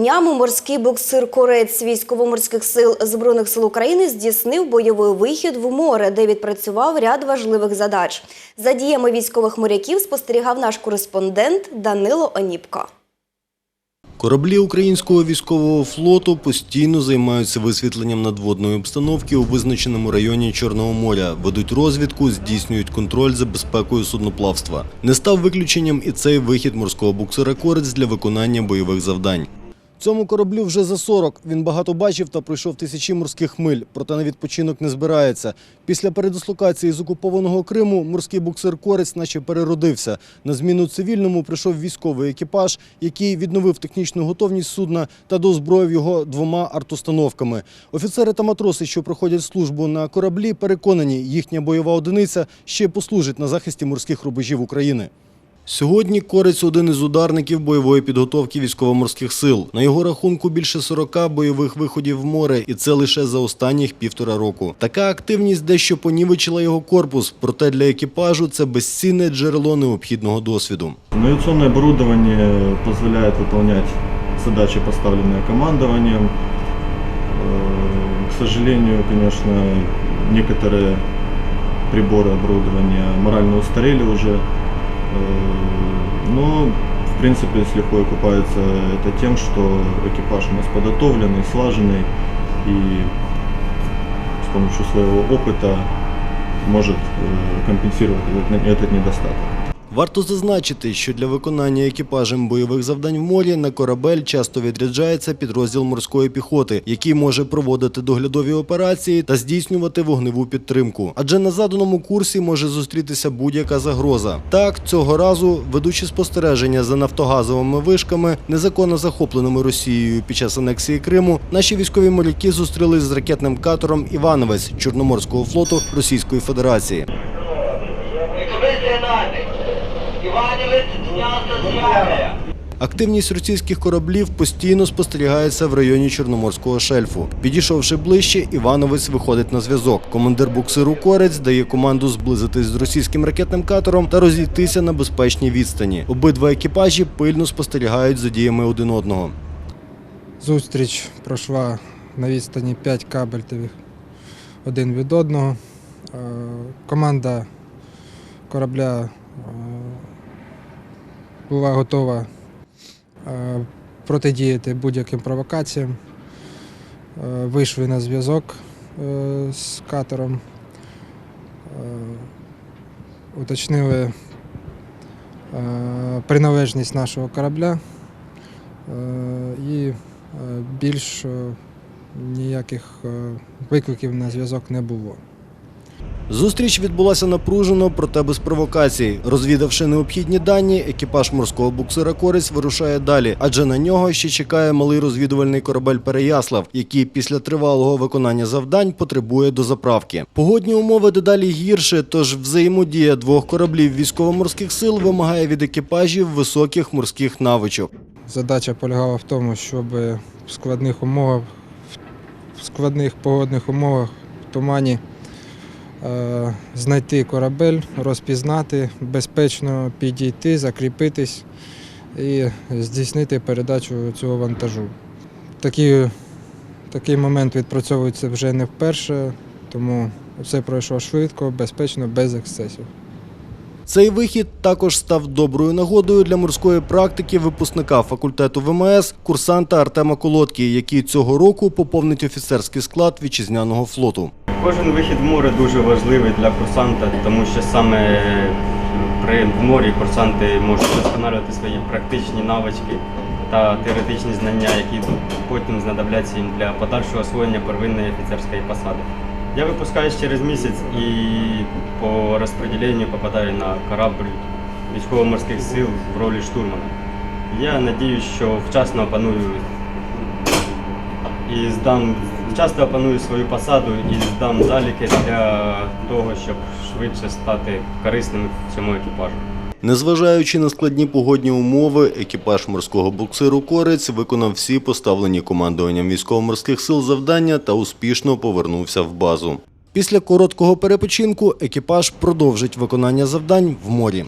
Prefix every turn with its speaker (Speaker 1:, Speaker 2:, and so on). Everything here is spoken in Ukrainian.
Speaker 1: Днями морський буксир-корець військово-морських сил Збройних сил України здійснив бойовий вихід в море, де відпрацював ряд важливих задач. За діями військових моряків спостерігав наш кореспондент Данило Оніпко.
Speaker 2: Кораблі українського військового флоту постійно займаються висвітленням надводної обстановки у визначеному районі Чорного моря, ведуть розвідку, здійснюють контроль за безпекою судноплавства. Не став виключенням і цей вихід морського буксира «Корець» для виконання бойових завдань. Цьому кораблю вже за 40. Він багато бачив та пройшов тисячі морських миль, проте на відпочинок не збирається. Після передислокації з окупованого Криму морський буксир Корець наче переродився. На зміну цивільному прийшов військовий екіпаж, який відновив технічну готовність судна та доозброїв його двома артустановками. Офіцери та матроси, що проходять службу на кораблі, переконані, їхня бойова одиниця ще послужить на захисті морських рубежів України. Сьогодні Корець один із ударників бойової підготовки військово-морських сил. На його рахунку більше 40 бойових виходів в море, і це лише за останніх півтора року. Така активність дещо понівечила його корпус, проте для екіпажу це безцінне джерело необхідного досвіду.
Speaker 3: Навигационное оборудование позволяет выполнять задачи, поставленные командованием. Э, К сожалению, конечно, некоторые приборы оборудования морально устарели уже. Э, Но, в принципе, с лихвой окупается это тем, что экипаж у нас подготовленный, слаженный и с помощью своего опыта может э, компенсировать этот, этот недостаток.
Speaker 2: Варто зазначити, що для виконання екіпажем бойових завдань в морі на корабель часто відряджається підрозділ морської піхоти, який може проводити доглядові операції та здійснювати вогневу підтримку. Адже на заданому курсі може зустрітися будь-яка загроза. Так, цього разу, ведучи спостереження за нафтогазовими вишками, незаконно захопленими Росією під час анексії Криму, наші військові моряки зустрілись з ракетним катером Івановець Чорноморського флоту Російської Федерації.
Speaker 4: Іванівець.
Speaker 2: Активність російських кораблів постійно спостерігається в районі Чорноморського шельфу. Підійшовши ближче, Івановець виходить на зв'язок. Командир буксиру Корець дає команду зблизитись з російським ракетним катером та розійтися на безпечній відстані. Обидва екіпажі пильно спостерігають за діями один одного.
Speaker 5: Зустріч пройшла на відстані 5 кабельтів один від одного. Е, Команда корабля е, була готова е, протидіяти будь-яким провокаціям. Е, Вийшли на зв'язок е, з катером, уточнили приналежність нашого корабля і більш ніяких викликів на зв'язок не було.
Speaker 2: Зустріч відбулася напружено, проте без провокацій. Розвідавши необхідні дані, екіпаж морського буксира Корець вирушає далі, адже на нього ще чекає малий розвідувальний корабель Переяслав, який після тривалого виконання завдань потребує дозаправки. Погодні умови дедалі гірше, тож взаємодія двох кораблів військово-морських сил вимагає від екіпажів високих морських навичок.
Speaker 5: Задача полягала в тому, щоб в складних умовах, в складних погодних умовах в тумані знайти корабель, розпізнати, безпечно підійти, закріпитись і здійснити передачу цього вантажу. Такі, такий момент відпрацьовується вже не вперше, тому все пройшло швидко, безпечно, без ексцесів.
Speaker 2: Цей вихід також став доброю нагодою для морської практики випускника факультету ВМС курсанта Артема Колодки, який цього року поповнить офіцерський склад вітчизняного флоту.
Speaker 6: Кожен вихід в море дуже важливий для курсанта, тому що саме при в морі курсанти можуть вдосконалювати свої практичні навички та теоретичні знання, які потім знадобляться їм для подальшого освоєння первинної офіцерської посади. Я випускаюсь через місяць і по розподіленню попадаю на корабль військово-морських сил в ролі штурмана. Я надіюсь, що вчасно опаную і здам часто опаную свою посаду і здам заліки для того, щоб швидше стати корисним цьому екіпажу.
Speaker 2: Незважаючи на складні погодні умови, екіпаж морського буксиру Корець виконав всі поставлені командуванням військово-морських сил завдання та успішно повернувся в базу. Після короткого перепочинку екіпаж продовжить виконання завдань в морі.